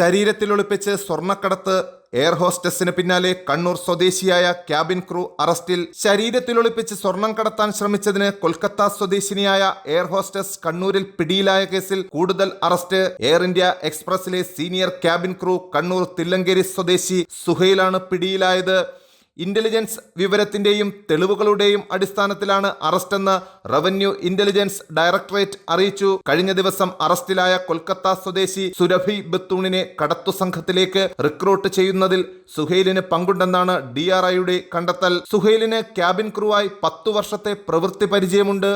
ശരീരത്തിൽ ഒളിപ്പിച്ച് സ്വർണക്കടത്ത് എയർ ഹോസ്റ്റസിന് പിന്നാലെ കണ്ണൂർ സ്വദേശിയായ ക്യാബിൻ ക്രൂ അറസ്റ്റിൽ ശരീരത്തിൽ ഒളിപ്പിച്ച് സ്വർണം കടത്താൻ ശ്രമിച്ചതിന് കൊൽക്കത്ത സ്വദേശിനിയായ എയർ ഹോസ്റ്റസ് കണ്ണൂരിൽ പിടിയിലായ കേസിൽ കൂടുതൽ arrest Air India എക്സ്പ്രസിലെ senior cabin crew Kannur Thillankeri സ്വദേശി സുഹൈലാണ് പിടിയിലായത്. ഇന്റലിജൻസ് വിവരത്തിന്റെയും തെളിവുകളുടെയും അടിസ്ഥാനത്തിലാണ് അറസ്റ്റെന്ന് റവന്യൂ ഇന്റലിജൻസ് ഡയറക്ടറേറ്റ് അറിയിച്ചു. കഴിഞ്ഞ ദിവസം അറസ്റ്റിലായ കൊൽക്കത്ത സ്വദേശി സുരഭി ബത്തൂണിനെ കടത്തു സംഘത്തിലേക്ക് റിക്രൂട്ട് ചെയ്യുന്നതിൽ സുഹൈലിന് പങ്കുണ്ടെന്നാണ് ഡി ആർ ഐയുടെ കണ്ടെത്തൽ. സുഹൈലിന് ക്യാബിൻ ക്രൂവായി പത്തു വർഷത്തെ പ്രവൃത്തി പരിചയമുണ്ട്.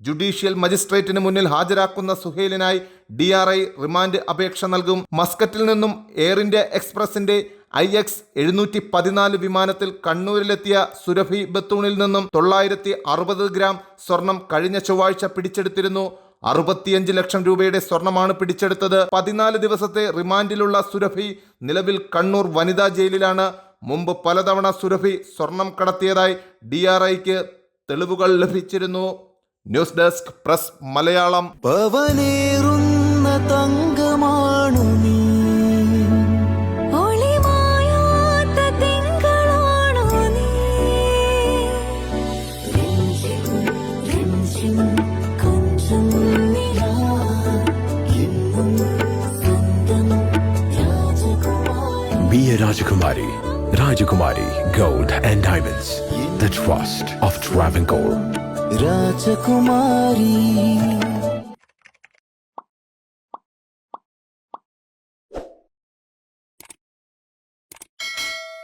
ജുഡീഷ്യൽ മജിസ്ട്രേറ്റിന് മുന്നിൽ ഹാജരാക്കുന്ന സുഹേലിനായി ഡി ആർ ഐ റിമാൻഡ് അപേക്ഷ നൽകും. മസ്കറ്റിൽ നിന്നും എയർ ഇന്ത്യ എക്സ്പ്രസിന്റെ ഐ എക്സ് എഴുന്നൂറ്റി പതിനാല് വിമാനത്തിൽ കണ്ണൂരിലെത്തിയ സുരഭി ബത്തൂണിൽ നിന്നും തൊള്ളായിരത്തി അറുപത് ഗ്രാം സ്വർണം കഴിഞ്ഞ ചൊവ്വാഴ്ച പിടിച്ചെടുത്തിരുന്നു. അറുപത്തിയഞ്ച് ലക്ഷം രൂപയുടെ സ്വർണമാണ് പിടിച്ചെടുത്തത്. പതിനാല് ദിവസത്തെ റിമാൻഡിലുള്ള സുരഭി നിലവിൽ കണ്ണൂർ വനിതാ ജയിലിലാണ്. മുമ്പ് പലതവണ സുരഭി സ്വർണം കടത്തിയതായി ഡി ആർ ഐക്ക് തെളിവുകൾ ലഭിച്ചിരുന്നു. News desk press Malayalam. പവനേറുന്ന തങ്കമാണു നീ. നിലാ. എന്നും സ്വന്തം രാജകുമാരി. Gold and Rajakumari. Rajakumari Gold and Diamonds. Rajakumari.